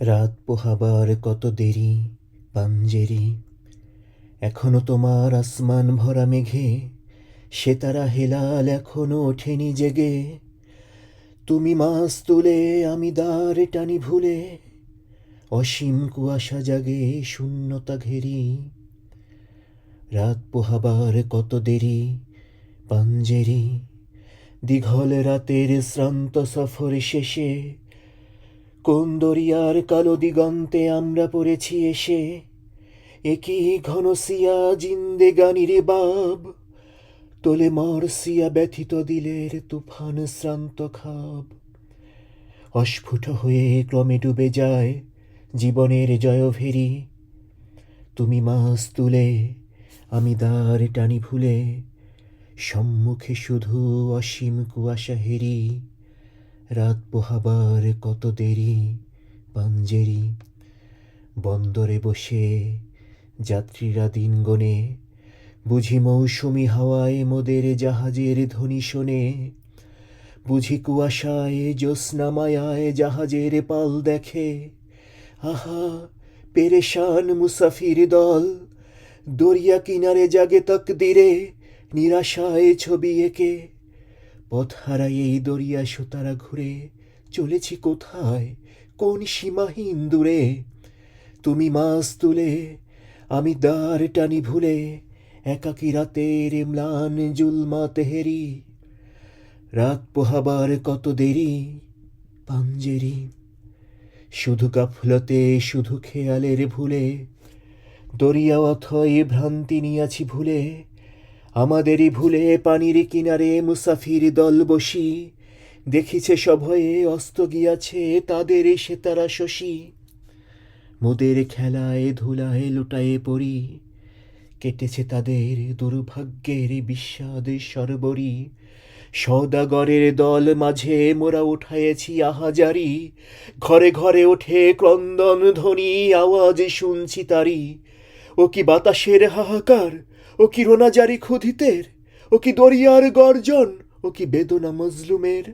রাত পোহাবার কত দেরি, পাঞ্জেরি। এখনও তোমার আসমান ভরা মেঘে, সে তারা হেলাল এখনও ওঠেনি জেগে। তুমি মাছ তুলে, আমি দ্বার টানি ভুলে, অসীম কুয়াশা জাগে শূন্যতা ঘেরি। রাত পোহাবার কত দেরি, পাঞ্জেরি। দীঘল রাতের শ্রান্ত সফর শেষে কোন দরিয়ার কালো দিগন্তে আমরা পড়েছি এসে। একই ঘনসিয়া জিন্দেগানিরে বাব, তোলে মরসিয়া ব্যথিত দিলের তুফান শ্রান্ত খাব। অস্ফুট হয়ে ক্রমে ডুবে যায় জীবনের জয় জয়ভেরি। তুমি মাছ তুলে, আমি দ্বার টানি ভুলে, সম্মুখে শুধু অসীম কুয়াশা হেরি। রাত পোহাবার কত দেরি, পাঞ্জেরি বন্দরে বসে যাত্রীরা দিন গনে, বুঝি মৌসুমি হাওয়ায় মোদের জাহাজের ধ্বনি শোনে, বুঝি কুয়াশায়, জ্যোৎস্না মায়ায় জাহাজের পাল দেখে, আহা, পেরেশান মুসাফির দল, দরিয়া কিনারে জাগে তক তকদিরে, নিরাশায় ছবি এঁকে। পথ হারাই এই দরিয়া সুতারা ঘুরে চলেছি কোথায়? কোন সীমাহীন দূরে? তুমি মাছ তুলে, আমি দ্বার টানি ভুলে, একাকি রাতের ম্লান জুলমা তেহেরি। রাত পোহাবার কত দেরি, পাঞ্জেরি। শুধু গাফলতে, শুধু খেয়ালের ভুলে, দরিয়া অথই ভ্রান্তি নিয়াছি ভুলে আমাদেরই ভুলে পানির কিনারে মুসাফির দল বসি। দেখিছে সভয়ে অস্ত গিয়াছে তাদের সে তারা শশী। মোদের খেলায় ধুলায় লুটায়ে পড়ি। কেটেছে তাদের দুর্ভাগ্যের বিস্বাদ সরবরি। সৌদাগরের দল মাঝে মোরা উঠায়েছি আহাজারি। ঘরে ঘরে ওঠে ক্রন্দন ধ্বনি, আওয়াজ শুনছি তারি। ও কি বাতাসের হাহাকার? ও কি রোনাজারি ক্ষুধিতের? ও কি দরিয়ার গর্জন? ও কি বেদনা মজলুমের?